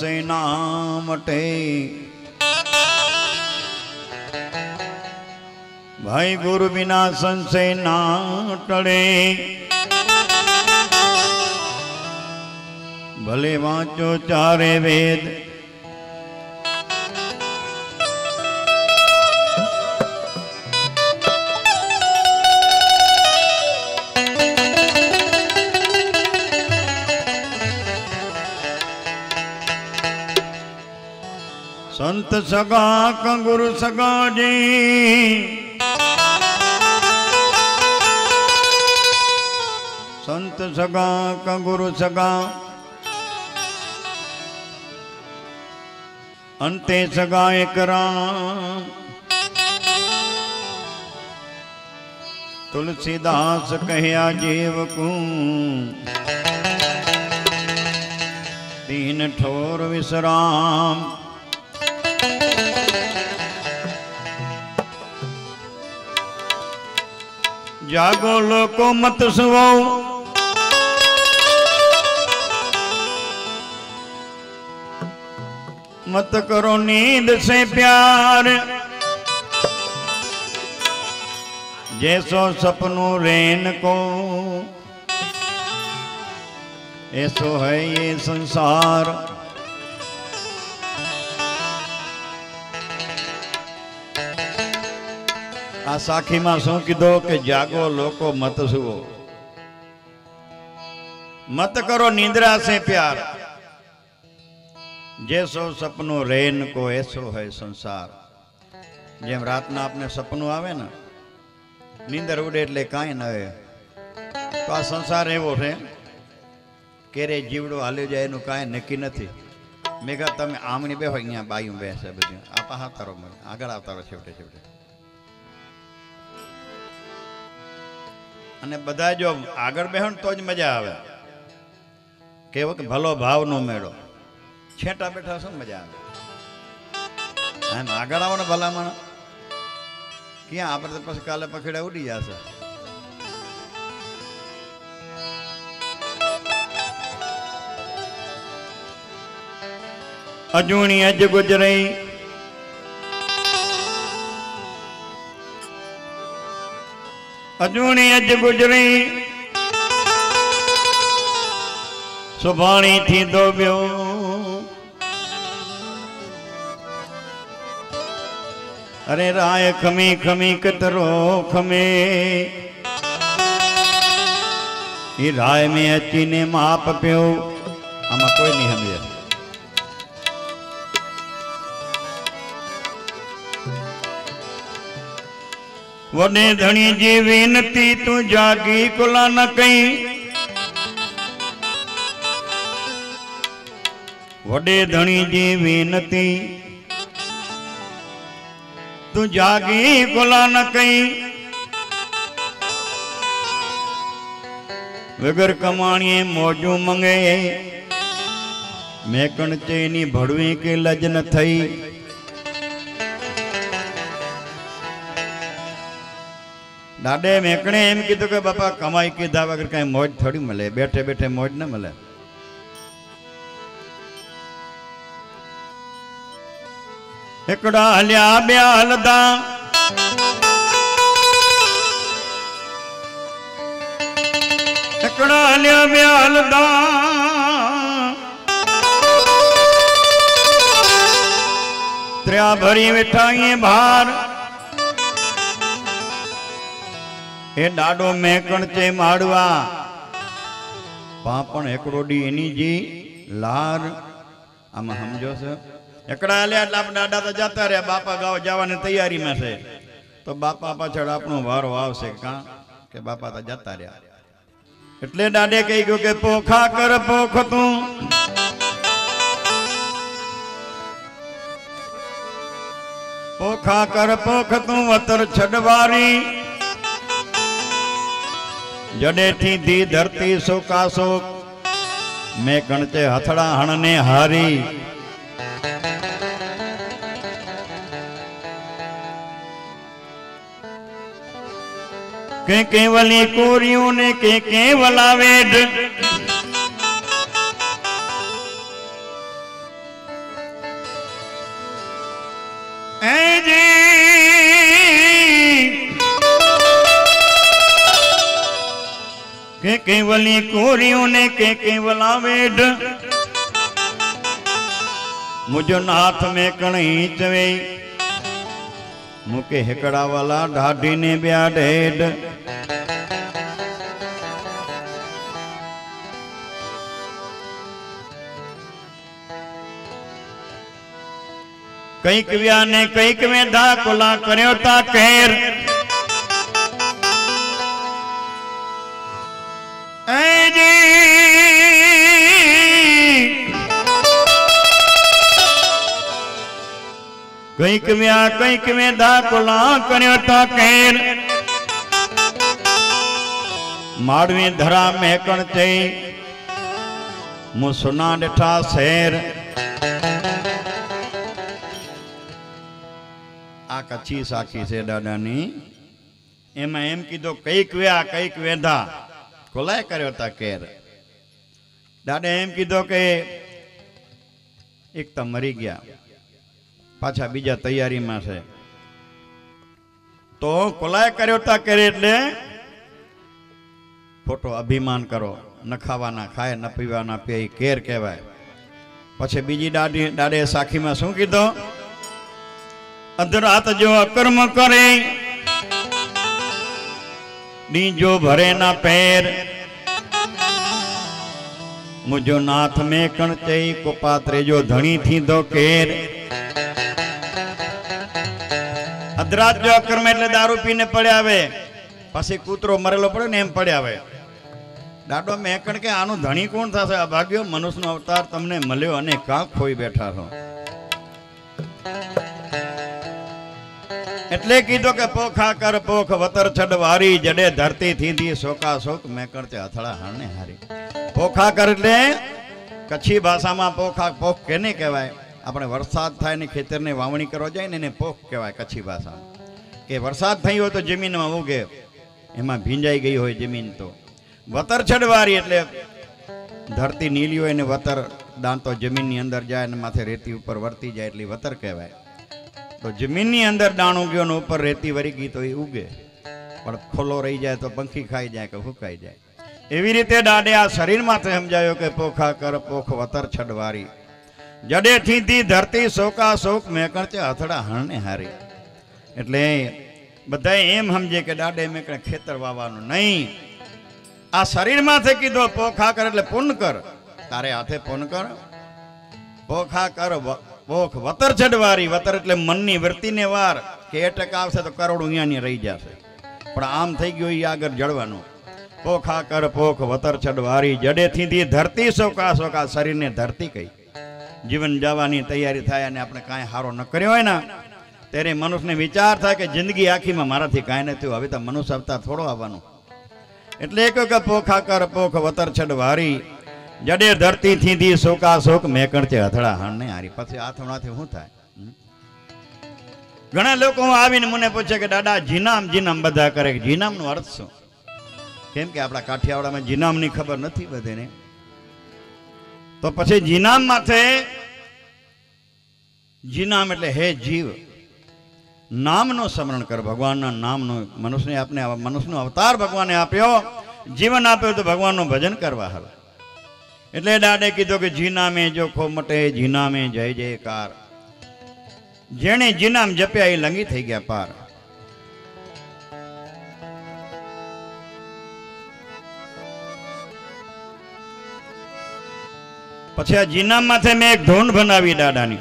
से नाम टे भाई गुरु बिना संशय ना टड़े भले वाचो चारे वेद सगा कंगुर सगा जी संत सगा कंगुर सगा अंते सगा एक राम तुलसीदास कहया जीव को तीन ठोर विश्राम જાગો લોકો મત સુવો મત કરો નીંદ સે પ્યાર जैसो सपनों रेन को ऐसो है ये संसार આ સાખીમાં શું કીધો કે જાગો લોકો મત સુવો મત કરો નિંદ્રા છે પ્યાર જે સૌ સપનું રેન કો એસો હોય સંસાર જેમ રાતના આપને સપનું આવે ને નીંદર ઉડે એટલે કાંઈ ન હોય તો આ સંસાર એવો છે કેરે જીવડો હાલ્યો જાય એનું કાંઈ નક્કી નથી મેં કહ્યું તમે આમણી બે અહીંયા બાયું બેસે બધું આ પા હા તારો મને આગળ આવતા રહો છેવટે છેવટે અને બધા જો આગળ બેહણ તો જ મજા આવે કેવો કે ભલો ભાવનો મેળો છેટા બેઠા શું મજા આવે એમ આગળ આવો ને ભલામણ ક્યાં આપણે તો પછી કાલે પખેડા ઉડી જશે અજુણી અજ ગુજરઈ अजूनी अॼु गुज़री सुभाणे थींदो वियो अरे राय खमी खमी कतरो खमे ही राय में अची ने माप पियो हम कोई नहीं हमें वॾे धणी जी वेनती तूं जागी कुला न कई वॾे धणी जी वेनती तूं जागी कुला न कई बग़ैर कमाणीअ मौजूं मंगे मेकण चई भड़वी के लज न थई દાડે મેકણે એમ કીધું કે બાપા કમાઈ કીધા વગર કઈ મોજ થોડી મળે બેઠે બેઠે મોજ ન મળે એકડા હલ્યા બે હલદા એકડા હલ્યા બે હલદા ત્ર્યા ભરી વેઠાઈએ ભાર એ નાડો મેકણચે માડવા બાપણ એકરોડી એનીજી લાર આમાં સમજો છે એકડા આલે આપના ડાડા તો જાતા રહ્યા બાપા ગામ જવાને તૈયારીમાં છે તો બાપા પાછળ આપણો વારો આવશે કા કે બાપા તો જાતા રહ્યા એટલે નાણે કઈ ગયો કે પોખા કર પોખ તું પોખા કર પોખ તું અતર છડવારી જડેથી ધી ધરતી સુકાસુક મેં ગણતે હથડા હણને હારી કે કેવલી કોરિયું ને કે કેવલા વેઢ केवली कोरियों ने के केवला वेड मुझो नाथ में कणई चवे मुके हिकड़ा वाला ढाढी ने ब्या ढेड कई व्या ने कईक में धा कुला करियो ता केर કઈક વેયા કઈક વેંધા કોલા કરયો તો કેલ માડવી ધરા મેકણ થઈ મો સુના લેઠા સેર આ કચ્છી સાખી છે દાદાની એમાં એમ કીધો કઈક વેયા કઈક વેંધા કોલા કરયો તો કેર દાદાએ એમ કીધો કે એક તો મરી ગયા પાછા બીજો તૈયારી માં છે તો કોલાય કર્યો તા કરે ને ફોટો અભિમાન કરો ન ખાવાના ખાય ન પીવાના પીય કેર કહેવાય પછી બીજી ડાડી ડારે સાખી માં શું કીધો અંધરાત જો કર્મ કરે ની જો ભરે ના પેર મુજો नाथ મે કણતેય કુપાત રેજો ધણી થીધો કેર અધરાત જો એટલે દારૂ પીને પડ્યા આવે પછી કૂતરો મરેલો પડ્યો ને એમ પડ્યા આવે દાડો મેકણ કે આનું ધણી કોણ થશે આ ભાગ્યો મનુષ્યનો અવતાર તમને મળ્યો અને કાં ખોઈ બેઠા છો એટલે કીધું કે પોખા કર પોખ વતર છડ વારી જડે ધરતી થીધી શોકા શોક મેકણ તે અથડા હારને હારી પોખા કર એટલે કચ્છી ભાષામાં પોખા પોખ કેને કહેવાય આપણે વરસાદ થાય ને ખેતરમાં વાવણી કરવા જાય ને એને પોખ કહેવાય કચ્છી ભાષા કે વરસાદ થઈ હોય તો જમીનમાં ઉગે એમાં ભીંજાઈ ગઈ હોય જમીન તો વતરછડવારી એટલે ધરતી નીલી હોય ને વતર દાંતો જમીનની અંદર જાય ને માથે રેતી ઉપર વર્તી જાય એટલે વતર કહેવાય તો જમીનની અંદર દાણો ગયો ને ઉપર રેતી વરી ગઈ તો એ ઉગે પણ ખોલો રહી જાય તો પંખી ખાઈ જાય કે સુકાઈ જાય આવી રીતે ડાડે આ શરીનમાં સમજાયો કે પોખા કર પોખ વતરછડવારી જડે થી ધરતી શોકા શોક મેકણ છે અથડા હણને હારી એટલે બધા એમ સમજે કે દાડે મેકણે ખેતર વાવવાનું નહીં આ શરીરમાંથી કીધો પોખા કર એટલે પૂન કર તારે હાથે પૂન કર પોખા કર પોખ વતર ચડવારી વતર એટલે મનની વૃત્તિને વાર કે એ ટકા આવશે તો કરોડ ઉયાની રહી જશે પણ આમ થઈ ગયું એ આગળ જળવાનું પોખા કર પોખ વતર ચડવારી જડેથી ધરતી શોકા શોકા શરીરને ધરતી કહી જીવન જવાની તૈયારી થાય અને આપણે કાંઈ સારો ન કર્યો હોય ને ત્યારે મનુષ્યને વિચાર થાય કે જિંદગી આખીમાં મારાથી કાંઈ નથી હવે તો મનુષ્ય આવતા થોડો આવવાનો એટલે એક વખત પોખા કર પોખ વતર છડ વારી જડે ધરતી થીધી શોકા શોક મેકણ છે હથડા હણ નહીં હારી પછી હાથણાથી શું થાય ઘણા લોકો આવીને મને પૂછે કે દાદા જીનામ જીનામ બધા કરે જીનામનો અર્થ શું કેમ કે આપણા કાઠિયાવાડામાં જીનામની ખબર નથી બધેને તો પછી જીનામ માથે જીનામ એટલે હે જીવ નામનો સ્મરણ કર ભગવાનના નામનો મનુષ્યને આપને મનુષ્યનો અવતાર ભગવાને આપ્યો જીવન આપ્યું તો ભગવાનનું ભજન કરવા હવે એટલે દાદે કીધું કે જીનામે જોખો મટે જીનામે જય જયકાર જેણે જીનામ જપ્યા એ લંગી થઈ ગયા પાર પછી આ જીના માથે મેં એક ધૂન બનાવી દાદાની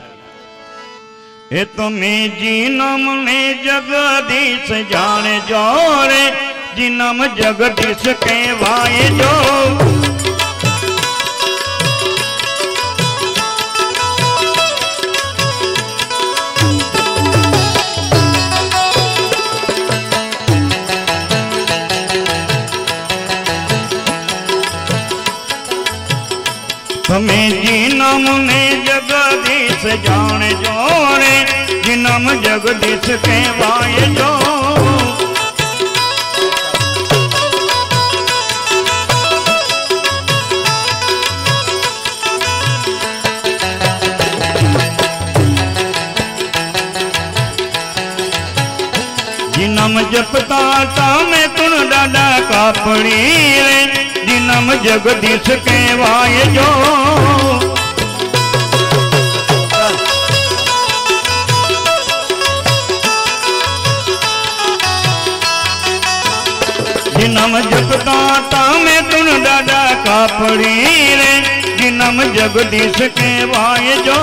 એ તો મેં જીનમ ને જગદીશ જાણે જોરે જીનમ જગદીશ કહેવાય જો જગદીશ કહેવાય તો જીનમ જપતા તા મેં તુણ દાદા કાપણી રે જીનમ જગદીશ કહેવાય જો जिनम जपता तामे तुन डाडा कापड़ी रे जिनम जगदीश के वाय जो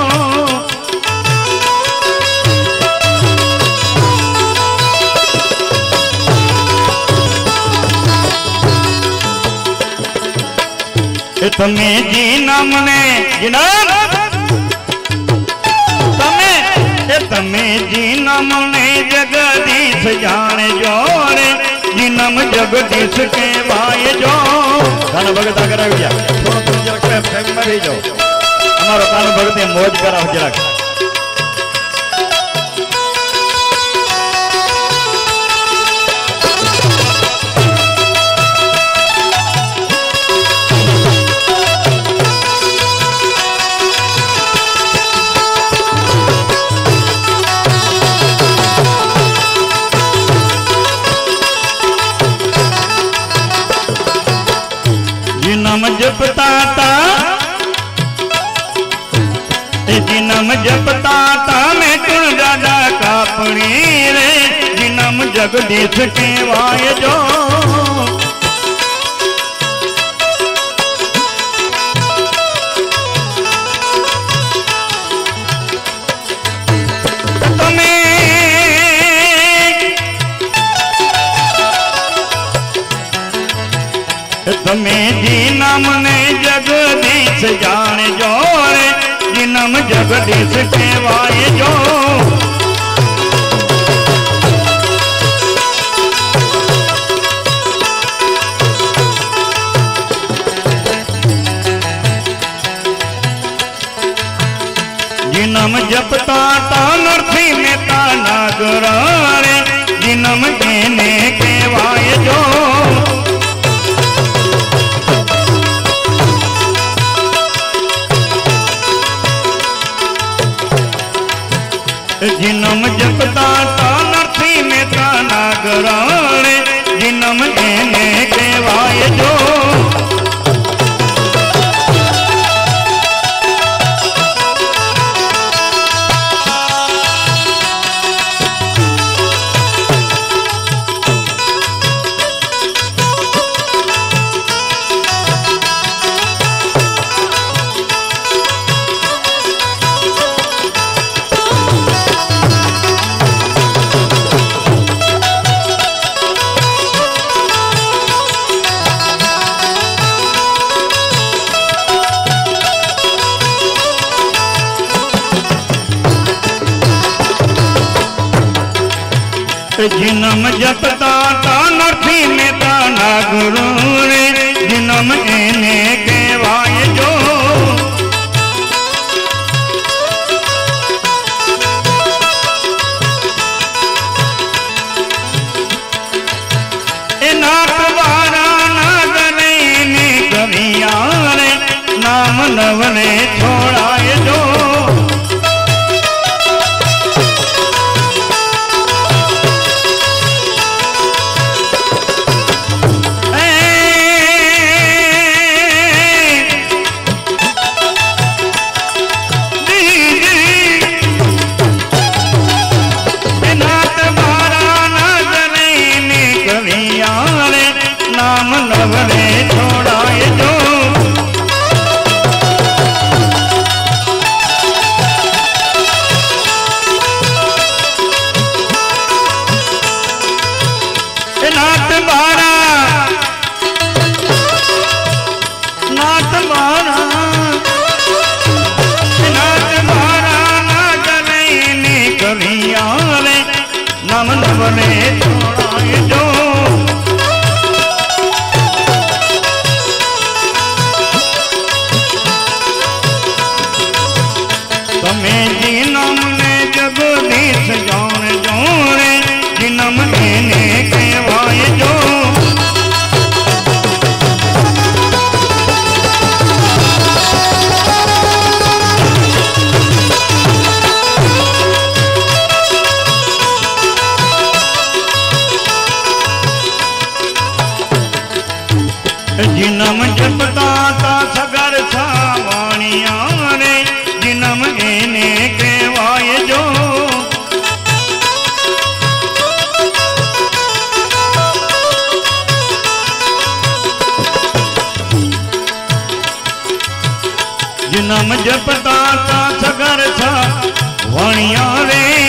તમે જીનમ ને જીનમ તમે જીનમ ને જગદીશ જાણ જોડે दिनम जगदीश के भाई जो धन भगत अगर थोड़ा तुम जरा फेम में रही जाओ हमारो भगत मोज करा जरा જગદીશ કહેવાય જો તમે જીના મને જગદીશ જાણ જાણજો જીનમ જગદીશ કહેવાય જો ಬಂದವನೇ ಅವನೇ नम जपता का सगर छा वणिया रे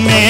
में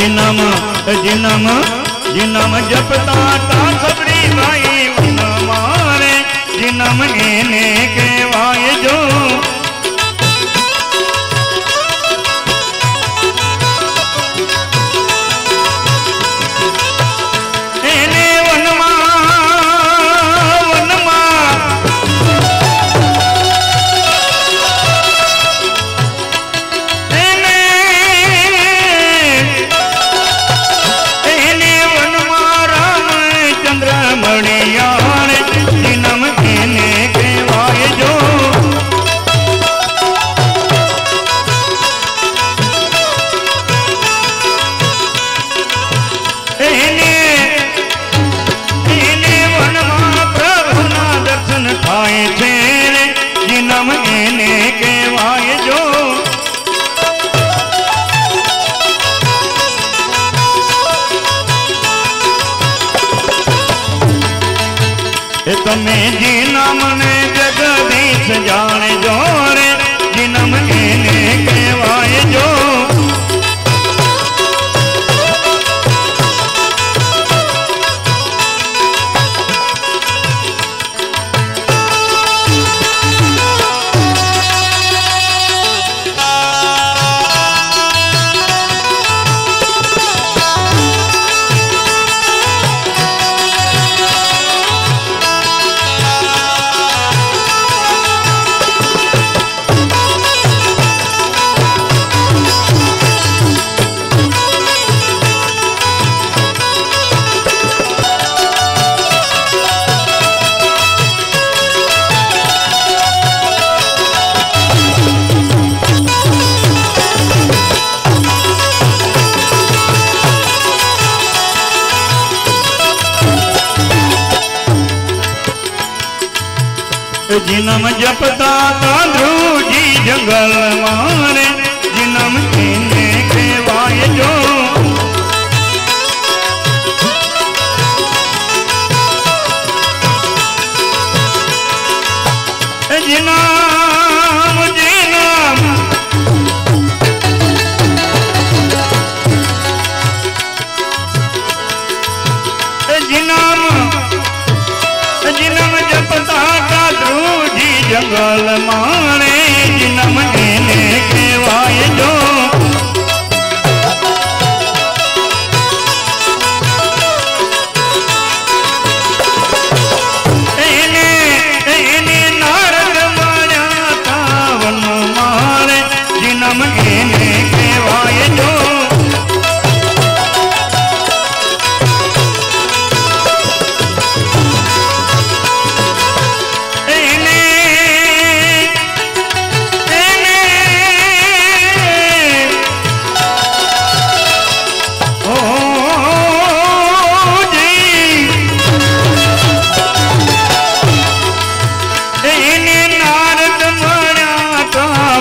जिनम जिनम जिनम जपता ता सबरी माई जिनम ने मंगल मां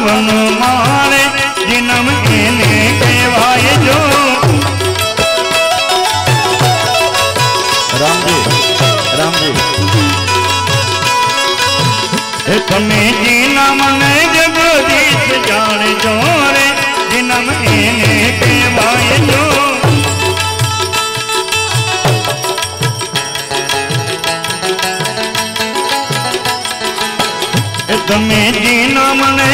વૃંદાવન મારે જન્મ એને કહેવાય જો રામજી રામજી તમે જીના મને જગદીશ જાણજો રે જન્મ એને કહેવાય જો તમે જીના મને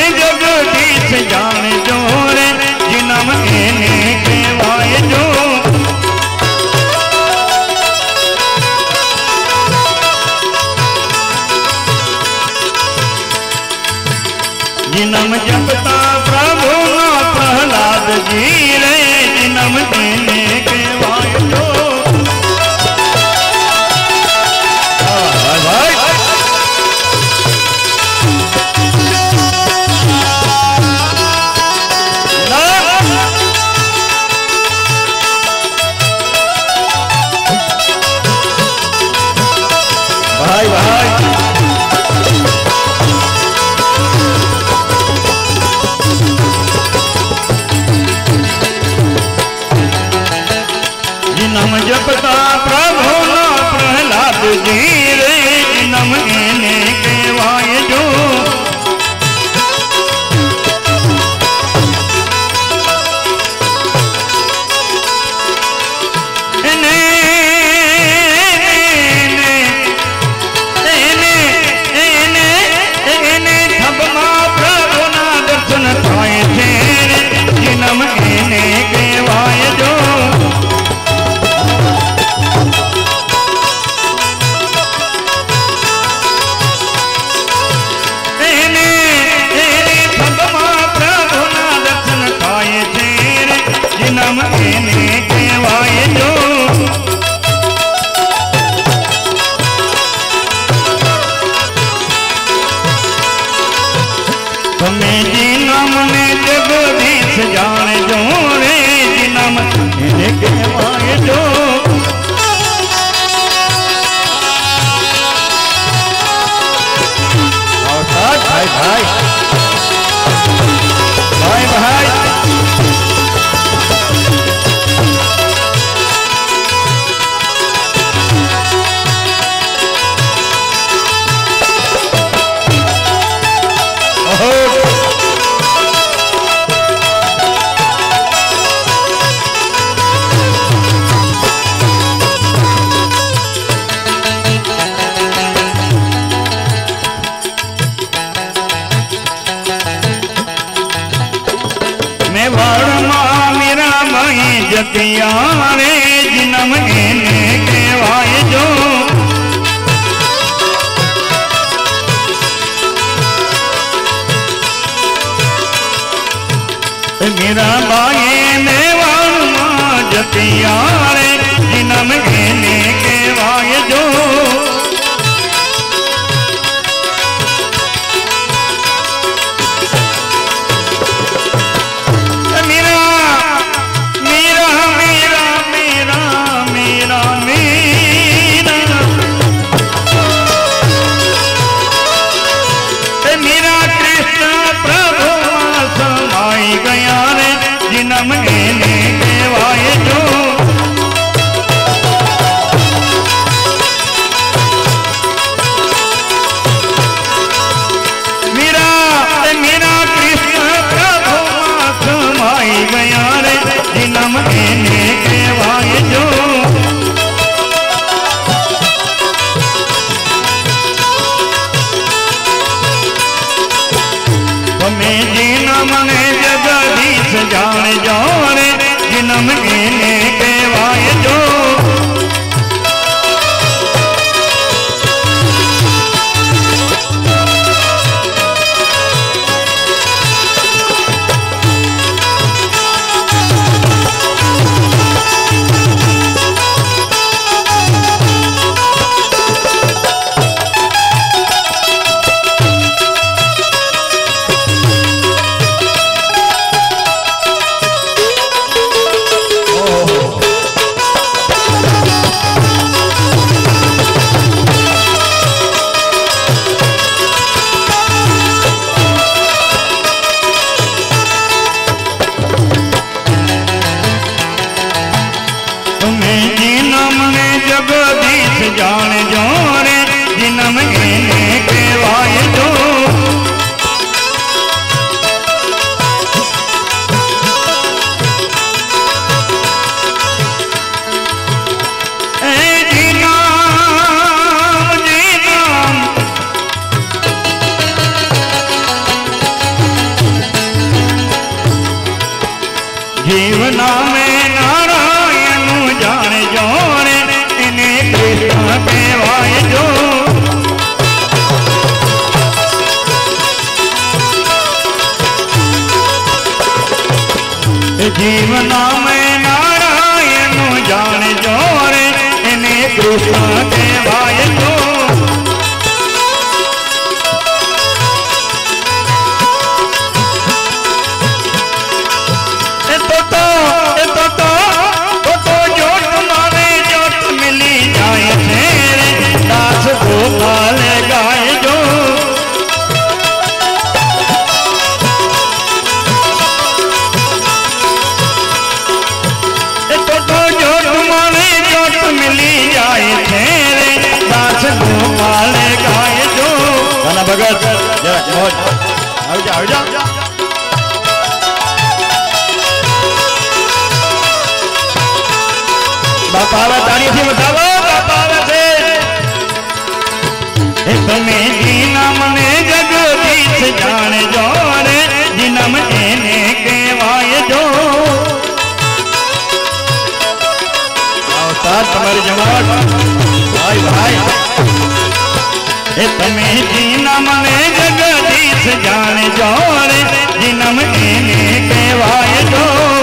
ભગત જરા મોજ આવી જા આવી જા બાપા આવે તાળીથી બતાવો બાપા આવે છે એ તમે દીના મને જગદીશ જાણે જો રે દીના મને કહેવાય જો અવતાર તમારી જમાવટ ભાઈ ભાઈ ए तने जीनम में जगदीश जान जोड़ जिनम के वाय जोड़े